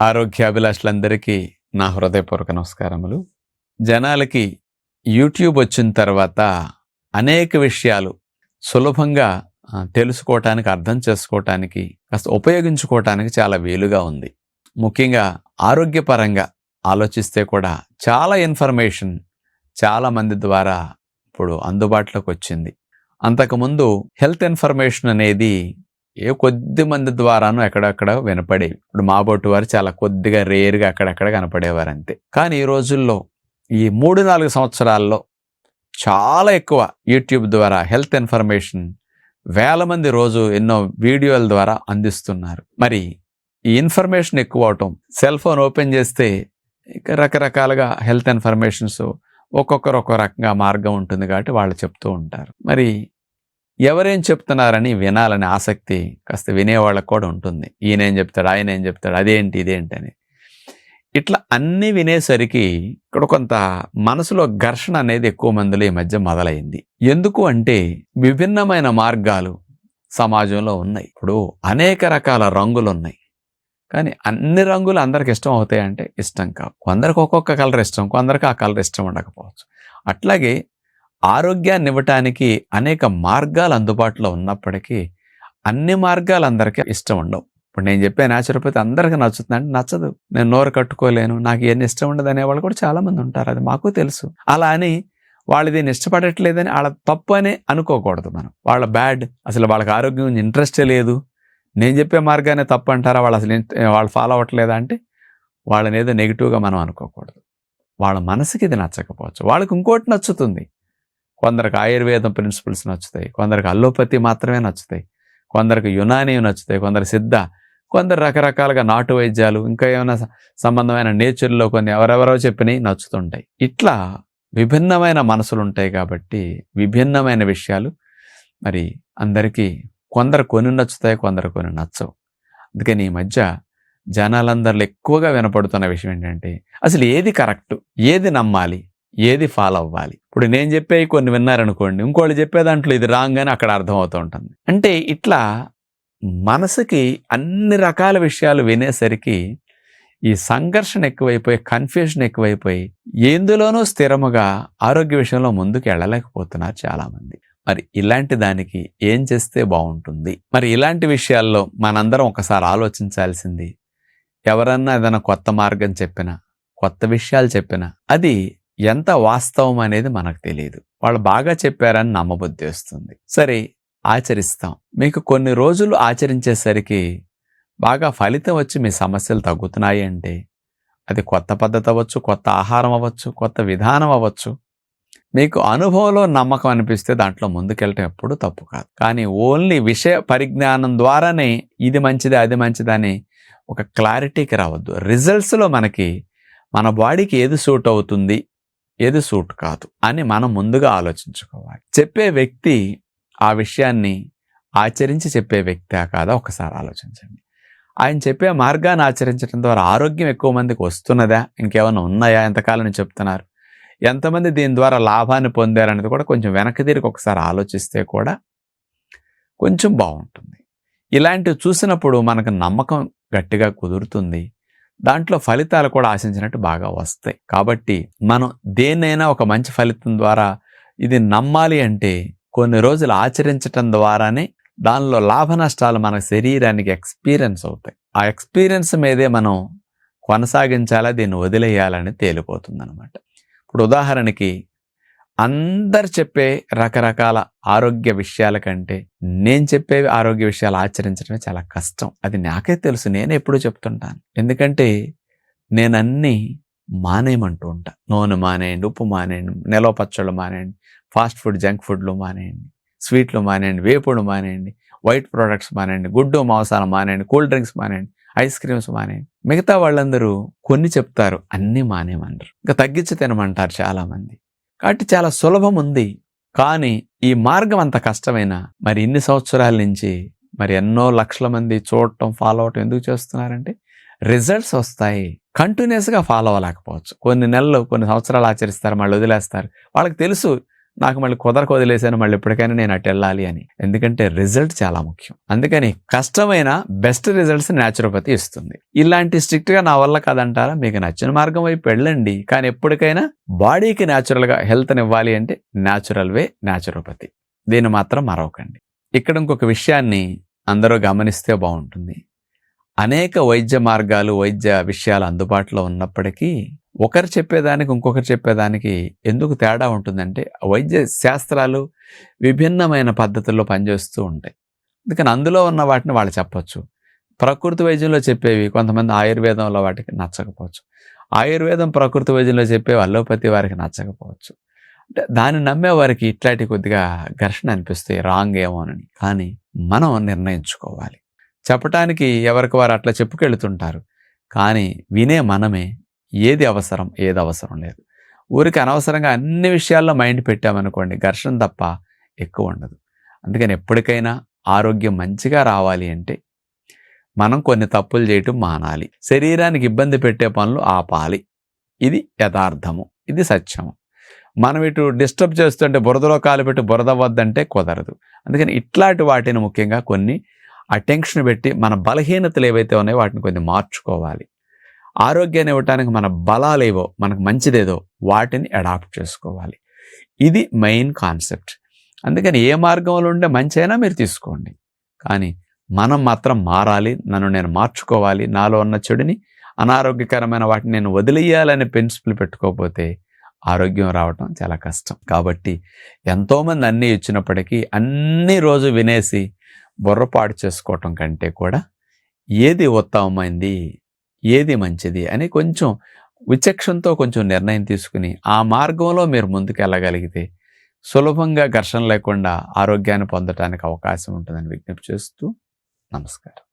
ఆరోగ్యాభిలాషులందరికీ నా హృదయపూర్వక నమస్కారములు. జనాలకి యూట్యూబ్ వచ్చిన తర్వాత అనేక విషయాలు సులభంగా తెలుసుకోవటానికి అర్థం చేసుకోవటానికి కాస్త ఉపయోగించుకోవటానికి చాలా వీలుగా ఉంది. ముఖ్యంగా ఆరోగ్యపరంగా ఆలోచిస్తే కూడా చాలా ఇన్ఫర్మేషన్ చాలా మంది ద్వారా ఇప్పుడు అందుబాటులోకి వచ్చింది. అంతకుముందు హెల్త్ ఇన్ఫర్మేషన్ అనేది ఏ కొద్ది మంది ద్వారాను ఎక్కడెక్కడ వినపడేవి. ఇప్పుడు మాబోటు వారు చాలా కొద్దిగా రేరుగా అక్కడక్కడ కనపడేవారు అంతే కానీ ఈ రోజుల్లో ఈ మూడు నాలుగు సంవత్సరాల్లో చాలా ఎక్కువ యూట్యూబ్ ద్వారా హెల్త్ ఇన్ఫర్మేషన్ వేల మంది రోజు ఎన్నో వీడియోల ద్వారా అందిస్తున్నారు. మరి ఈ ఇన్ఫర్మేషన్ ఎక్కువ అవటం సెల్ ఫోన్ ఓపెన్ చేస్తే ఇక రకరకాలుగా హెల్త్ ఇన్ఫర్మేషన్స్ ఒక్కొక్కరు ఒక్కో రకంగా మార్గం ఉంటుంది కాబట్టి వాళ్ళు చెప్తూ ఉంటారు. మరి ఎవరేం చెప్తున్నారని వినాలని ఆసక్తి కాస్త వినేవాళ్ళకు కూడా ఉంటుంది. ఈయనేం చెప్తాడు ఆయన ఏం చెప్తాడు అదేంటి ఇదేంటి అని. ఇట్లా అన్నీ వినేసరికి ఇక్కడ కొంత మనసులో ఘర్షణ అనేది ఎక్కువ మందిలో ఈ మధ్య మొదలైంది. ఎందుకు అంటే విభిన్నమైన మార్గాలు సమాజంలో ఉన్నాయి. ఇప్పుడు అనేక రకాల రంగులు ఉన్నాయి. కానీ అన్ని రంగులు అందరికి ఇష్టం అవుతాయంటే ఇష్టం కావు. కొందరికి ఒక్కొక్క కలర్ ఇష్టం కొందరికి ఆ కలర్ ఇష్టం ఉండకపోవచ్చు. అట్లాగే ఆరోగ్యాన్ని ఇవ్వటానికి అనేక మార్గాలు అందుబాటులో ఉన్నప్పటికీ అన్ని మార్గాలు అందరికీ ఇష్టం ఉండవు. ఇప్పుడు నేను చెప్పే న్యాచురోపతి అందరికీ నచ్చుతుంది. అంటే నచ్చదు. నేను నోరు కట్టుకోలేను. నాకు ఇవన్నీ ఇష్టం ఉండదు అనేవాళ్ళు కూడా చాలామంది ఉంటారు. అది మాకు తెలుసు. అలా అని వాళ్ళు దీన్ని ఇష్టపడట్లేదని వాళ్ళ తప్పు అని అనుకోకూడదు మనం. వాళ్ళ బ్యాడ్. అసలు వాళ్ళకి ఆరోగ్యం ఇంట్రెస్టే లేదు. నేను చెప్పే మార్గానే తప్పు అంటారా? వాళ్ళు అసలు వాళ్ళు ఫాలో అవ్వట్లేదా అంటే వాళ్ళని ఏదో నెగిటివ్గా మనం అనుకోకూడదు. వాళ్ళ మనసుకి ఇది నచ్చకపోవచ్చు. వాళ్ళకి ఇంకోటి నచ్చుతుంది. కొందరికి ఆయుర్వేదం ప్రిన్సిపల్స్ నచ్చుతాయి కొందరికి అల్లోపతి మాత్రమే నచ్చుతాయి కొందరికి యునాని నచ్చుతాయి కొందరు సిద్ధ కొందరు రకరకాలుగా నాటు వైద్యాలు ఇంకా ఏమైనా సంబంధమైన నేచర్లో కొన్ని ఎవరెవరో చెప్పినవి నచ్చుతుంటాయి. ఇట్లా విభిన్నమైన మనసులు ఉంటాయి కాబట్టి విభిన్నమైన విషయాలు మరి అందరికీ కొందరు కొన్ని నచ్చుతాయి కొందరు కొన్ని నచ్చవు. అందుకని ఈ మధ్య జనాలందరిలో ఎక్కువగా వినపడుతున్న విషయం ఏంటంటే అసలు ఏది కరెక్ట్ ఏది నమ్మాలి ఏది ఫాలో అవ్వాలి? ఇప్పుడు నేను చెప్పేవి కొన్ని విన్నారనుకోండి ఇంకోళ్ళు చెప్పే దాంట్లో ఇది రాంగ్ అని అక్కడ అర్థమవుతూ ఉంటుంది. అంటే ఇట్లా మనసుకి అన్ని రకాల విషయాలు వినేసరికి ఈ సంఘర్షణ ఎక్కువైపోయి కన్ఫ్యూషన్ ఎక్కువైపోయి ఎందులోనూ స్థిరముగా ఆరోగ్య విషయంలో ముందుకు వెళ్ళలేకపోతున్నారు చాలామంది. మరి ఇలాంటి దానికి ఏం చేస్తే బాగుంటుంది? మరి ఇలాంటి విషయాల్లో మనందరం ఒకసారి ఆలోచించాల్సింది ఎవరన్నా ఏదైనా కొత్త మార్గం చెప్పినా కొత్త విషయాలు చెప్పినా అది ఎంత వాస్తవం అనేది మనకు తెలియదు వాళ్ళు బాగా చెప్పారని నమ్మబుద్ధి వస్తుంది. సరే ఆచరిస్తాం. మీకు కొన్ని రోజులు ఆచరించేసరికి బాగా ఫలితం వచ్చి మీ సమస్యలు తగ్గుతున్నాయి అంటే అది కొత్త పద్ధతి అవ్వచ్చు కొత్త ఆహారం అవ్వచ్చు కొత్త విధానం అవ్వచ్చు. మీకు అనుభవంలో నమ్మకం అనిపిస్తే దాంట్లో ముందుకెళ్ళటం ఎప్పుడు తప్పు కాదు. కానీ ఓన్లీ విషయ పరిజ్ఞానం ద్వారానే ఇది మంచిది అది మంచిదని ఒక క్లారిటీకి రావద్దు. రిజల్ట్స్లో మనకి మన బాడీకి ఏది సూట్ అవుతుంది ఏది సూట్ కాదు అని మనం ముందుగా ఆలోచించుకోవాలి. చెప్పే వ్యక్తి ఆ విషయాన్ని ఆచరించి చెప్పే వ్యక్తి కాదా ఒకసారి ఆలోచించండి. ఆయన చెప్పే మార్గాన్ని ఆచరించడం ద్వారా ఆరోగ్యం ఎక్కువ మందికి వస్తున్నదా? ఇంకేమైనా ఉన్నాయా? ఎంతకాలం చెప్తున్నారు? ఎంతమంది దీని ద్వారా లాభాన్ని పొందారనేది కూడా కొంచెం వెనక్కి తిరిగి ఒకసారి ఆలోచిస్తే కూడా కొంచెం బాగుంటుంది. ఇలాంటివి చూసినప్పుడు మనకు నమ్మకం గట్టిగా కుదురుతుంది. దాంట్లో ఫలితాలు కూడా ఆశించినట్టు బాగా వస్తాయి. కాబట్టి మనం దేన్నైనా ఒక మంచి ఫలితం ద్వారా ఇది నమ్మాలి అంటే కొన్ని రోజులు ఆచరించటం ద్వారానే దానిలో లాభ నష్టాలు మన శరీరానికి ఎక్స్పీరియన్స్ అవుతాయి. ఆ ఎక్స్పీరియన్స్ మీదే మనం కొనసాగించాలా దీన్ని వదిలేయాలని తేలిపోతుంది అనమాట ఇప్పుడు ఉదాహరణకి అందరు చెప్పే రకరకాల ఆరోగ్య విషయాల కంటే నేను చెప్పే ఆరోగ్య విషయాలు ఆచరించడమే చాలా కష్టం. అది నాకే తెలుసు. నేను ఎప్పుడూ చెప్తుంటాను. ఎందుకంటే నేను అన్నీ మానేయమంటూ ఉంటా. నూనె మానేయండి ఉప్పు మానేయండి నిలవ పచ్చళ్ళు మానేయండి ఫాస్ట్ ఫుడ్ జంక్ ఫుడ్లు మానేయండి స్వీట్లు మానేయండి వేపుడు మానేయండి వైట్ ప్రోడక్ట్స్ మానేయండి గుడ్డు మాంసాలు మానేయండి కూల్ డ్రింక్స్ మానేయండి ఐస్ క్రీమ్స్ మానేయండి. మిగతా వాళ్ళందరూ కొన్ని చెప్తారు అన్నీ మానేయమంటారు. ఇంకా తగ్గించి తినమంటారు చాలామంది. కాబట్టి చాలా సులభం ఉంది. కానీ ఈ మార్గం అంత కష్టమైన? మరి ఇన్ని సంవత్సరాల నుంచి మరి ఎన్నో లక్షల మంది చూడటం ఫాలో అవటం ఎందుకు చేస్తున్నారంటే రిజల్ట్స్ వస్తాయి. కంటిన్యూస్గా ఫాలో అవ్వలేకపోవచ్చు. కొన్ని నెలలు కొన్ని సంవత్సరాలు ఆచరిస్తారు మళ్ళీ వదిలేస్తారు. వాళ్ళకి తెలుసు నాకు మళ్ళీ కుదరకు వదిలేసాను మళ్ళీ ఎప్పటికైనా నేను అటు వెళ్ళాలి అని. ఎందుకంటే రిజల్ట్ చాలా ముఖ్యం. అందుకని కష్టమైన బెస్ట్ రిజల్ట్స్ న్యాచురోపతి ఇస్తుంది. ఇలాంటి స్ట్రిక్ట్గా నా వల్ల కాదంటారా? మీకు నచ్చిన మార్గం వైపు వెళ్ళండి. కానీ ఎప్పటికైనా బాడీకి న్యాచురల్గా హెల్త్ని ఇవ్వాలి అంటే న్యాచురల్ వే న్యాచురోపతి దీన్ని మాత్రం మరవకండి. ఇక్కడ ఇంకొక విషయాన్ని అందరూ గమనిస్తే బాగుంటుంది. అనేక వైద్య మార్గాలు వైద్య విషయాలు అందుబాటులో ఉన్నప్పటికీ ఒకరు చెప్పేదానికి ఇంకొకరు చెప్పేదానికి ఎందుకు తేడా ఉంటుందంటే వైద్య శాస్త్రాలు విభిన్నమైన పద్ధతుల్లో పనిచేస్తూ ఉంటాయి. అందుకని అందులో ఉన్న వాటిని వాళ్ళు చెప్పొచ్చు. ప్రకృతి వైద్యంలో చెప్పేవి కొంతమంది ఆయుర్వేదంలో వాటికి నచ్చకపోవచ్చు. ఆయుర్వేదం ప్రకృతి వైద్యంలో చెప్పేవి అల్లోపతి వారికి నచ్చకపోవచ్చు. అంటే దాన్ని నమ్మే వారికి ఇట్లాంటి కొద్దిగా ఘర్షణ అనిపిస్తాయి. రాంగ్ ఏమోనని కానీ మనం నిర్ణయించుకోవాలి. చెప్పటానికి ఎవరికి వారు అట్లా చెప్పుకెళ్తుంటారు. కానీ వినే మనమే ఏది అవసరం ఏది అవసరం లేదు. ఊరికి అనవసరంగా అన్ని విషయాల్లో మైండ్ పెట్టామనుకోండి ఘర్షణ తప్ప ఎక్కువ ఉండదు. అందుకని ఎప్పటికైనా ఆరోగ్యం మంచిగా రావాలి అంటే మనం కొన్ని తప్పులు చేయటం మానాలి. శరీరానికి ఇబ్బంది పెట్టే పనులు ఆపాలి. ఇది యథార్థము ఇది సత్యము. మనం ఇటు డిస్టర్బ్ చేస్తుంటే బురదలో కాలు పెట్టి బురద వద్దంటే కుదరదు. అందుకని ఇట్లాంటి వాటిని ముఖ్యంగా కొన్ని అటెన్షన్ పెట్టి మన బలహీనతలు ఏవైతే ఉన్నాయో వాటిని కొన్ని మార్చుకోవాలి. ఆరోగ్యాన్ని ఇవ్వటానికి మన బలాలేవో మనకు మంచిదేదో వాటిని అడాప్ట్ చేసుకోవాలి. ఇది మెయిన్ కాన్సెప్ట్ అందుకని ఏ మార్గంలో ఉండే మంచి అయినా మీరు తీసుకోండి. కానీ మనం మాత్రం మారాలి నన్ను నేను మార్చుకోవాలి నాలో ఉన్న చెడుని అనారోగ్యకరమైన వాటిని నేను వదిలేయాలనే ప్రిన్సిపల్ పెట్టుకోకపోతే ఆరోగ్యం రావటం చాలా కష్టం. కాబట్టి ఎంతోమంది అన్నీ ఇచ్చినప్పటికీ అన్ని రోజు వినేసి బుర్రపాటు చేసుకోవటం కంటే కూడా ఏది ఉత్తమమైంది ఏది మంచిది అని కొంచెం విచక్షణతో కొంచెం నిర్ణయం తీసుకుని ఆ మార్గంలో మీరు ముందుకెళ్ళగలిగితే సులభంగా ఘర్షణ లేకుండా ఆరోగ్యాన్ని పొందడానికి అవకాశం ఉంటుందని విజ్ఞప్తి చేస్తూ నమస్కారం.